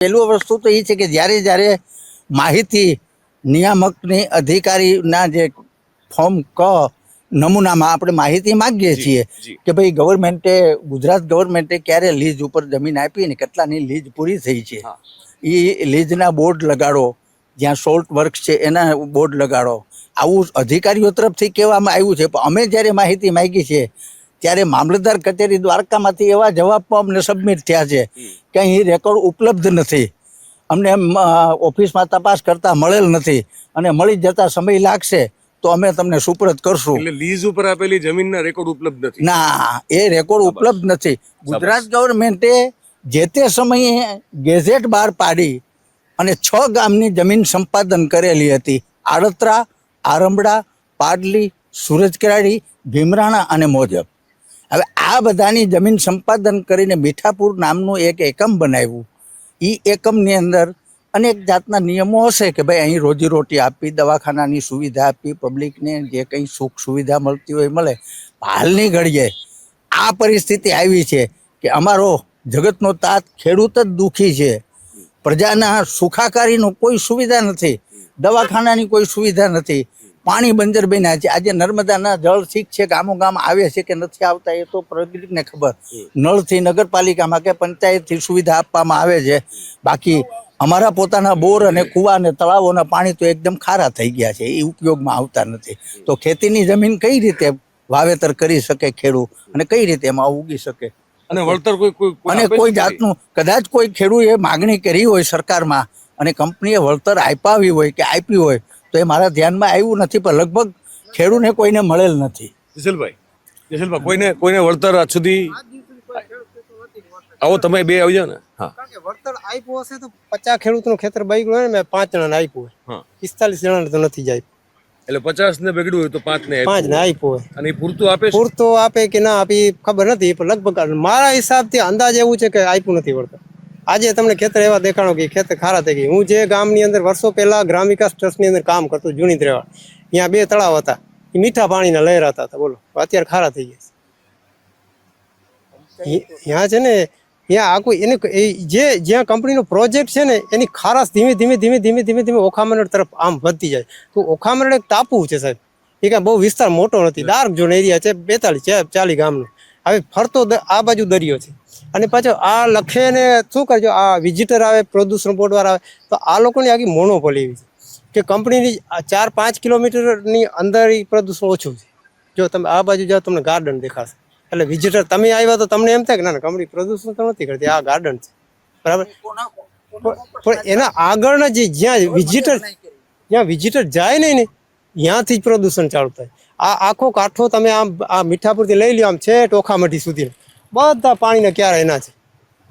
પહેલું વસ્તુ તો એ છે કે જ્યારે જ્યારે માહિતી નિયામકની અધિકારીના જે ફોર્મ ક નમૂનામાં આપણે માહિતી માંગીએ છીએ કે ભાઈ ગવર્મેન્ટે ગુજરાત ગવર્મેન્ટે ક્યારે લીઝ ઉપર જમીન આપી ને કેટલાની લીઝ પૂરી થઈ છે. એ લીઝના બોર્ડ લગાડો જ્યાં સોલ્ટ વર્ક છે એના બોર્ડ લગાડો. આવું અધિકારીઓ તરફથી કહેવામાં આવ્યું છે પણ અમે જ્યારે માહિતી માગી છે ત્યારે મામલતદાર કચેરી દ્વારકામાંથી એવા જવાબ પણ અમને સબમિટ થયા છે કે અહીં રેકોર્ડ ઉપલબ્ધ નથી. અમને ઓફિસમાં તપાસ કરતા મળેલ નથી અને મળી જતા સમય લાગશે તો અમે તમને સુપરત કરશું. એટલે લીઝ ઉપર આપેલી જમીનના રેકોર્ડ ઉપલબ્ધ નથી. ના એ રેકોર્ડ ઉપલબ્ધ નથી. ગુજરાત ગવર્મેન્ટે જે તે સમયે ગેઝેટ બહાર પાડી અને છ ગામની જમીન સંપાદન કરેલી હતી. આડત્રા આરંબડા પાડલી સુરજકરાડી ભીમરાણા અને મોજબ. આ બધાની જમીન સંપાદન કરીને મીઠાપુર નામનું એક એકમ બનાવ્યું. એ એકમની અંદર અનેક જાતના નિયમો હશે કે ભાઈ અહીં રોજીરોટી આપવી દવાખાનાની સુવિધા આપવી પબ્લિકને જે કંઈ સુખ સુવિધા મળતી હોય મળે. હાલની ઘડીએ આ પરિસ્થિતિ આવી છે કે અમારો જગતનો તાત ખેડૂત જ દુઃખી છે. પ્રજાના સુખાકારીનો કોઈ સુવિધા નથી, દવાખાનાની કોઈ સુવિધા નથી. પાણી બંજર બન્યા છે. આજે નર્મદાના જળ ઠીક છે ગામો ગામ આવે છે કે નથી આવતા એ તો પ્રગતિને ખબર. નળથી નગરપાલિકામાં કે પંચાયતથી સુવિધા આપવામાં આવે છે. બાકી અમારા પોતાના બોર અને કૂવા અને તળાવોના પાણી તો એકદમ ખારા થઈ ગયા છે. એ ઉપયોગમાં આવતા નથી. તો ખેતીની જમીન કઈ રીતે વાવેતર કરી શકે ખેડૂત? અને કઈ રીતે એમાં ઉગી શકે? અને વળતર કોઈ અને કોઈ જાતનું કદાચ કોઈ ખેડૂએ માગણી કરી હોય સરકારમાં અને કંપનીએ વળતર આપ્યાવી હોય કે આપી હોય તો એ મારા ધ્યાનમાં આવ્યું નથી પણ લગભગ ખેડૂને કોઈને મળેલ નથી. જસલભાઈ જસલભાઈ કોઈને કોઈને વળતર આજ સુધી આવો તમે બે આવી જાઓ ને. હા. વળતર આપ્યું હશે તો પચાસ ખેડૂતનું ખેતર બગડ્યું હોય ને મેં પાંચ જણાને આપ્યું હોય. હા. પિસ્તાલીસ જણાને તો નથી જાય એટલે પચાસ ને બગડ્યું હોય તો પાંચ ને પાંચ ને આપ્યું હોય. અને પૂરતું આપે પૂરતું આપે કે ના આપી ખબર નથી પણ લગભગ મારા હિસાબથી અંદાજ એવું છે કે આપ્યું નથી વળતર. આજે તમને ખેતર એવા દેખાણો કે ખેતર ખારા થઈ ગઈ. હું જે ગામની અંદર વર્ષો પહેલા ગ્રામ વિકાસ ટ્રસ્ટની અંદર કામ કરતો જૂની ત્રેવા ત્યાં બે તળાવ હતા. એ મીઠા પાણીના લહેરાતા હતા બોલો. અત્યારે ખારા થઈ ગયા ત્યાં છે ને ત્યાં આખું એને એ જે જ્યાં કંપનીનો પ્રોજેક્ટ છે ને એની ખારાશ ધીમે ધીમે ધીમે ધીમે ધીમે ધીમે ઓખામરડ તરફ આમ વધતી જાય. તો ઓખામરડ એક ટાપુ છે સાહેબ. એ કાંઈ બહુ વિસ્તાર મોટો નથી. ડાર્ક ઝોન એરિયા છે બેતાલીસ છે ચાલી ગામનો. હવે ફરતો આ બાજુ દરિયો છે. અને પાછો આ લખે ને શું કરજો, આ વિઝિટર આવે પ્રદૂષણ બોર્ડ વાળા આવે, તો આ લોકોની આખી મોનોપોલી એવી છે. કે કંપનીની ચાર પાંચ કિલોમીટરની અંદર એ પ્રદૂષણ ઓછું છે. જો તમે આ બાજુ જાઓ, તમને ગાર્ડન દેખાશે. એટલે વિઝિટર તમે આવ્યા તો તમને એમ થાય કે ના ના કંપની પ્રદૂષણ તો નથી કરતી, આ ગાર્ડન છે. બરાબર? પણ- એના આગળના જે જ્યાં વિઝિટર જ્યાં વિઝિટર જાય નહીં ને, ત્યાંથી જ પ્રદૂષણ ચાલુ થાય. આ આખો કાંઠો તમે આમ, આ મીઠાપુરથી લઈ લ્યો, આમ છે ટોખામઠી સુધી. બધા પાણીના ક્યારે એના છે.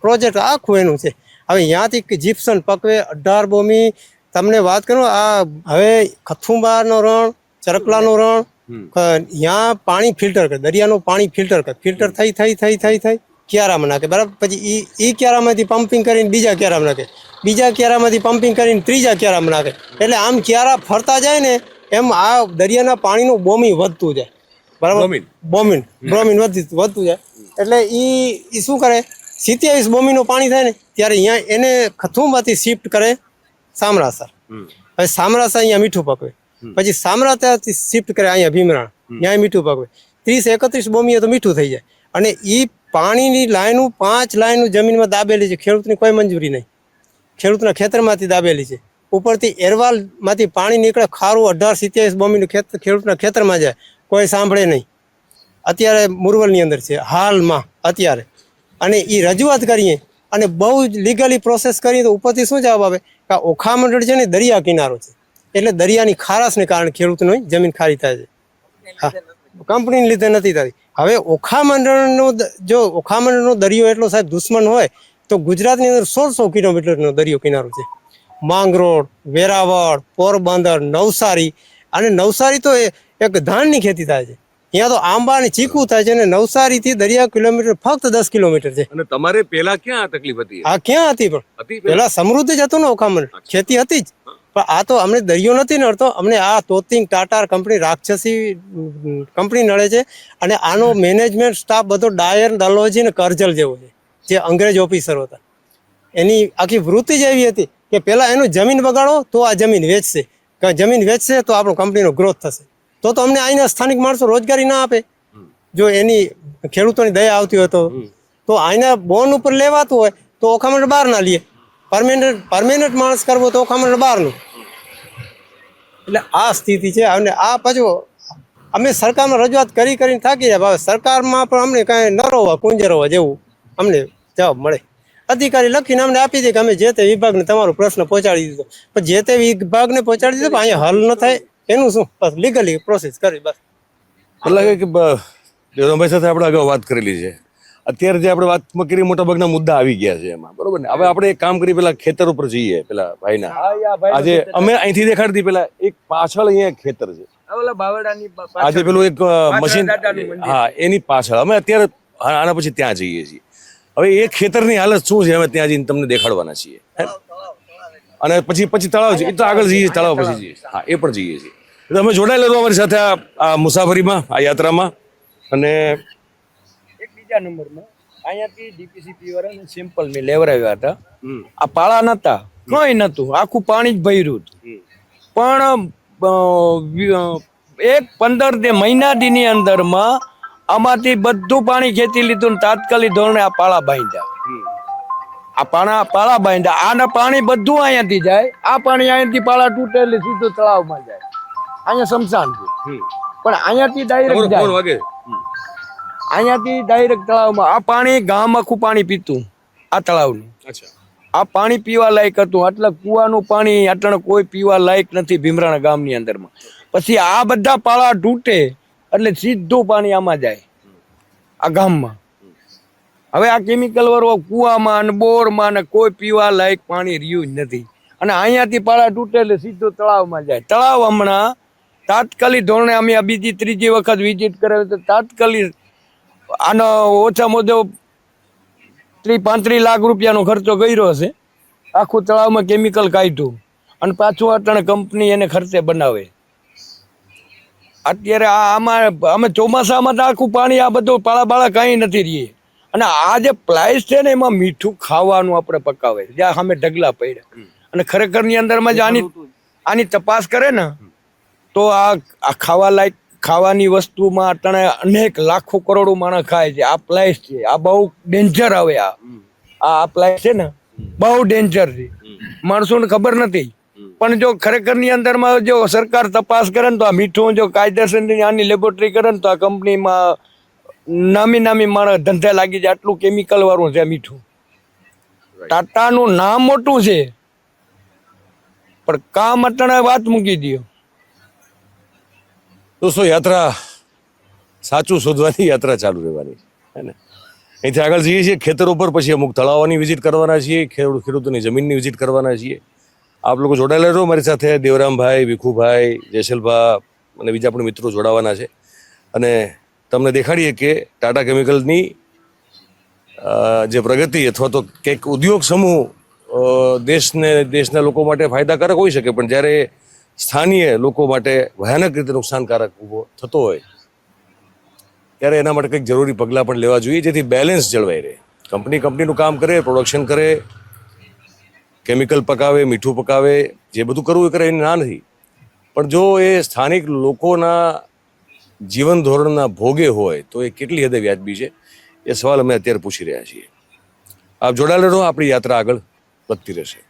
પ્રોજેક્ટ આખું એનું છે. હવે ત્યાંથી જીપ્સન પકવે અઢાર બોમી તમને વાત કરું આ હવે ખથુંબારનો રણ ચરકલાનો રણ. ત્યાં પાણી ફિલ્ટર કરે દરિયાનું પાણી ફિલ્ટર કરે. ફિલ્ટર થઈ થઈ થઈ થઈ થઈ ક્યારામાં નાખે. બરાબર? પછી એ એ ક્યારામાંથી પમ્પિંગ કરીને બીજા ક્યારામાં નાખે. બીજા ક્યારામાંથી પમ્પિંગ કરીને ત્રીજા ક્યારામાં નાખે. એટલે આમ ક્યારા ફરતા જાય ને એમ આ દરિયાના પાણીનું બોમી વધતું જાય. બરાબર? બોમિન. બોમિન. બોમિન વધતું વધતું જાય. એટલે ઈ ઈ શું કરે? સિત્યાવીસ બોમીનું પાણી થાય ને ત્યારે અહીંયા એને ખથુંમાંથી શિફ્ટ કરે સામરાસર. પછી સામરાસર અહીંયા મીઠું પકવે. પછી સામરાસરથી શિફ્ટ કરે અહીંયા ભીમરાણ. ત્યાં મીઠું પકવે. ત્રીસ એકત્રીસ બોમીએ તો મીઠું થઈ જાય. અને એ પાણીની લાઈનું પાંચ લાઈનું જમીનમાં દાબેલી છે. ખેડૂતની કોઈ મંજૂરી નહીં. ખેડૂતના ખેતરમાંથી દાબેલી છે. ઉપરથી એરવાલમાંથી પાણી નીકળે. ખારું અઢાર સિત્યાવીસ બોમીનું ખેતર ખેડૂતના ખેતરમાં જાય. કોઈ સાંભળે નહીં. અત્યારે મુરવલની અંદર છે, હાલમાં અત્યારે. અને એ રજૂઆત કરીએ અને બહુ જ લીગલી પ્રોસેસ કરીએ તો ઉપરથી શું જવાબ આવે? કે આ ઓખા મંડળ છે ને દરિયા કિનારો છે. એટલે દરિયાની ખારાશને કારણે ખેડૂતની જમીન ખારી થાય છે. હા. કંપનીને લીધે નથી થતી. હવે ઓખા મંડળનો જો ઓખા મંડળનો દરિયો એટલો સાહેબ દુશ્મન હોય, તો ગુજરાતની અંદર સોળસો કિલોમીટરનો દરિયો કિનારો છે. માંગરોળ વેરાવળ, પોરબંદર, નવસારી. અને નવસારી તો એક ધાનની ખેતી થાય છે. અહીંયા તો આંબા અને ચીકુ થાય છે અને નવસારીથી દરિયા કિલોમીટર ફક્ત દસ કિલોમીટર છે. અને તમારે પેલા ક્યાં આ તકલીફ હતી? આ ક્યાં હતી પણ? પેલા? સમૃદ્ધ જ હતું ને ઓખામણ. ખેતી હતી જ. પણ આ તો અમને દરિયો નથી નડતો. અમને આ તોતિંગ ટાટાર કંપની રાક્ષસી કંપની નડે છે. અને આનો મેનેજમેન્ટ સ્ટાફ બધો ડાયર દલોજી ને કરજલ જેવો છે. જે અંગ્રેજ ઓફિસર હતા. એની આખી વૃત્તિ જ એવી હતી કે પેલા એનું જમીન બગાડો તો આ જમીન વેચશે. કે જમીન વેચશે તો આપણો કંપનીનો ગ્રોથ થશે. તો તો અમને અહીંના સ્થાનિક માણસો રોજગારી ના આપે. જો એની ખેડૂતોની દયા આવતી હોય તો. તો અહીંના બોન ઉપર લેવાતું હોય તો ઓખામણ બહાર ના લઈએ. પરમેનન્ટ પરમેનન્ટ માણસ કરવો તો ઓખામણ બહારનું એટલે આ સ્થિતિ છે. અને આ પાછું અમે સરકારમાં રજૂઆત કરી કરીને થાકી જાય. હવે સરકારમાં પણ અમને કાંઈ ન રોવા કુંજર હોવા જેવું અમને જવાબ મળે. અધિકારી લખીને અમને આપી દે કે અમે જે તે વિભાગને તમારો પ્રશ્ન પહોંચાડી દીધો. પણ જે તે વિભાગને પહોંચાડી દીધો પણ અહીંયા હલ ન થાય. એનું શું? બસ લીગલી પ્રોસેસ કરી બસ. લાગે કે દેવરામભાઈ સાથે આપણે અગાઉ વાત કરેલી છે. અત્યારે જે આપણે વાત કરી મોટા ભાગના મુદ્દા આવી ગયા છે એમાં. બરોબર ને? હવે આપણે એક કામ કરી પેલા ખેતર ઉપર જઈએ પેલા ભાઈના. આજે અમે અહીંથી દેખાડતી પેલા એક પાછળ અહીંયા ખેતર છે. આજે પેલું એક મશીન હા એની પાછળ. અમે અત્યારે આના પછી ત્યાં જઈએ છીએ. હવે એ ખેતરની હાલત શું છે અમે ત્યાં જઈને તમને દેખાડવાના છીએ? અને પછી પછી તળાવ છે એ તો આગળ જઈએ તળાવ પછી જઈએ. હા એ પણ જઈએ છીએ. એટલે અમે જોડાયેલા રહો અમારી સાથે આ મુસાફરીમાં આ યાત્રામાં. અને એક બીજા નંબરમાં અહીંયાથી ડીપીસીપી વાળાને સિમ્પલ મેં લેવરાવ્યા હતા. આ પાળા નહોતા કંઈ નહોતું આખું પાણી જ ભર્યું હતું. પણ એક પંદર દે મહિના દીની અંદરમાં આમાંથી બધું પાણી ખેંચી લીધું તાત્કાલિક ધોરણે આ પાળા બાંધ્યા. આ પાણા પાળા બાંધ્યા. આના પાણી બધું અહીંયાથી જાય. આ પાણી અહીંયાથી પાળા તૂટે એટલે સીધું તળાવમાં જાય. અહીંયા સમશાન છે. પણ અહીંયાથી ડાયરેક્ટ જાય. અહીંયાથી ડાયરેક્ટ તળાવમાં. આ પાણી ગામ આખું પાણી પીતું. આ તળાવનું. આ પાણી પીવા લાયક હતું. એટલે કુવાનું પાણી અટણ કોઈ પીવા લાયક નથી ભીમરાણા ગામની અંદરમાં. પછી આ બધા પાળા તૂટે એટલે સીધું પાણી આમાં જાય. આ ગામમાં. હવે આ કેમિકલ વાળો કુવામાં ને બોરમાં ને કોઈ પીવા લાયક પાણી રહ્યું જ નથી. અને અહીંયાથી પાળા તૂટે એટલે સીધો તળાવમાં જાય. તળાવ હમણાં તાત્કાલિક ધોરણે અમે આ બીજી ત્રીજી વખત વિઝિટ કરેલી તો તાત્કાલિક આનો ઓછામાં ઓછો ત્રીસ પાંત્રીસ લાખ રૂપિયાનો ખર્ચો કર્યો હશે. આખું તળાવમાં કેમિકલ કાઢ્યું. અને પાછું અટાણે કંપની એને ખર્ચે બનાવે. અત્યારે આ આમાં અમે ચોમાસામાં તો આખું પાણી આ બધું પાળા બાળા કાંઈ નથી રહીએ અને આ જે પ્લાઇસ છે ને એમાં મીઠું ખાવાનું આપણે પકાવે જ્યાં સામે ઢગલા પડ્યા. અને ખરેખરની અંદરમાં જ આની આની તપાસ કરે ને તો આ આ ખાવા લાયક ખાવાની વસ્તુમાં અટાણે અનેક લાખો કરોડો માણસ ખાય છે. આ પ્લાયસ છે. આ બહુ ડેન્જર આવે આ. આ પ્લાયસ છે ને બહુ ડેન્જર છે. માણસોને ખબર નથી. પણ જો ખરેખરની અંદરમાં જો સરકાર તપાસ કરે ને તો આ મીઠું જો કાયદેસરની આની લેબોરેટરી કરે ને તો આ કંપનીમાં નામી નામી માણસ ધંધે લાગી જાય. આટલું કેમિકલ વાળું છે મીઠું. ટાટાનું નામ મોટું છે. પણ કામ અટણે વાત મૂકી દો દોસ્તો યાત્રા સાચું શોધવાની યાત્રા ચાલુ રહેવાની. હે ને? અહીંથી આગળ જઈએ છીએ ખેતરો પર પછી અમુક તળાવોની વિઝિટ કરવાના છીએ ખેડૂત ખેડૂતોની જમીનની વિઝિટ કરવાના છીએ. આપ લોકો જોડાયેલા રહો મારી સાથે દેવરામભાઈ વિખુભાઈ જેસલભા અને બીજા પણ મિત્રો જોડાવાના છે. અને તમને દેખાડીએ કે ટાટા કેમિકલની જે પ્રગતિ અથવા તો કંઈક ઉદ્યોગ સમૂહ દેશને, દેશના લોકો માટે ફાયદાકારક હોઈ શકે, પણ જ્યારે સ્થાનીય લોકો માટે ભયાનક રીતે નુકસાનકારક ઊભો થતો હોય, ત્યારે એના માટે કંઈક જરૂરી પગલાં પણ લેવા જોઈએ, જેથી બેલેન્સ જળવાઈ રહે. કંપની કંપનીનું કામ કરે, પ્રોડક્શન કરે, કેમિકલ પકાવે, મીઠું પકાવે, જે બધું કરવું એ કરે એની ના નથી. પણ જો એ સ્થાનિક લોકોના જીવન ધોરણના ભોગે હોય તો એ કેટલી હદે વ્યાજબી છે? એ સવાલ અમે અત્યારે પૂછી રહ્યા છીએ. આપ જોડાયેલા રહો, આપણી યાત્રા આગળ વધતી રહેશે.